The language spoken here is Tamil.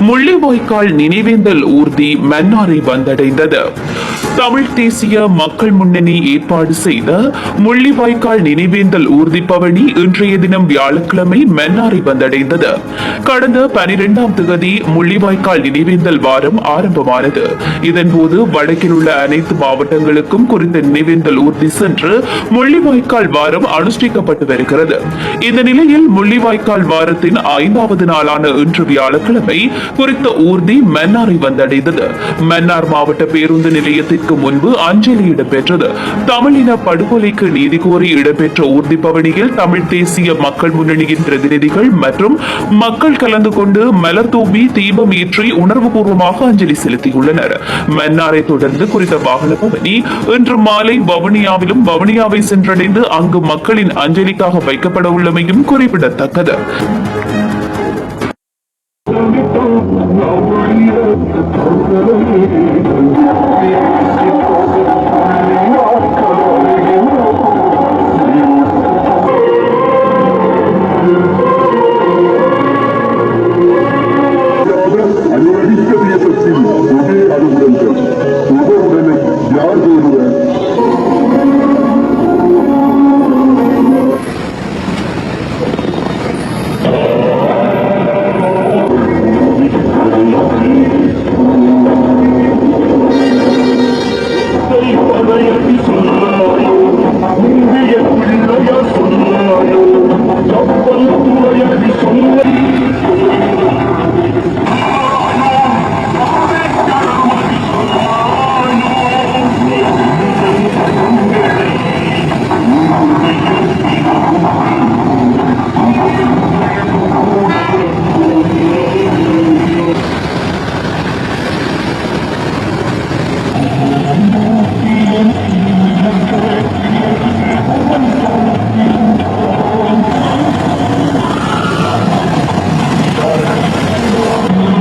முள்ளிவாய்க்கால் நினைவேந்தல் ஊர்தி மன்னாரை வந்தடைந்தது. தமிழ் தேசிய மக்கள் முன்னணி ஏற்பாடு செய்த முள்ளிவாய்க்கால் நினைவேந்தல் ஊர்தி பவனி இன்றைய தினம் வியாழக்கிழமை மன்னாரை வந்தடைந்தது. கடந்த பனிரெண்டாம் தேதி முள்ளிவாய்க்கால் நினைவேந்தல் வாரம் ஆரம்பமானது. இதன்போது வடக்கில் உள்ள அனைத்து மாவட்டங்களுக்கும் குறித்த நினைவேந்தல் ஊர்தி சென்று முள்ளிவாய்க்கால் வாரம் அனுஷ்டிக்கப்பட்டு வருகிறது. இந்த நிலையில் முள்ளிவாய்க்கால் வாரத்தின் ஐந்தாவது நாளான இன்று வியாழக்கிழமை குறித்த ஊர்தி மன்னாரை வந்தடைந்தது. மன்னார் மாவட்ட பேருந்து நிலையத்திற்கு முன்பு அஞ்சலி இடம்பெற்றது. தமிழின படுகொலைக்கு நீதி கோரி இடம்பெற்ற ஊர்தி பவனியில் தமிழ் தேசிய மக்கள் முன்னணியின் பிரதிநிதிகள் மற்றும் மக்கள் கலந்து கொண்டு மலர் தூவி தீபம் ஏற்றி உணர்வுபூர்வமாக அஞ்சலி செலுத்தியுள்ளனர். மன்னாரை தொடர்ந்து குறித்த வாகன பவனி இன்று மாலை வவுனியாவிலும் வவுனியாவை சென்றடைந்து அங்கு மக்களின் அஞ்சலிக்காக வைக்கப்பட உள்ளமையும் குறிப்பிடத்தக்கது. அனுமதிக்க に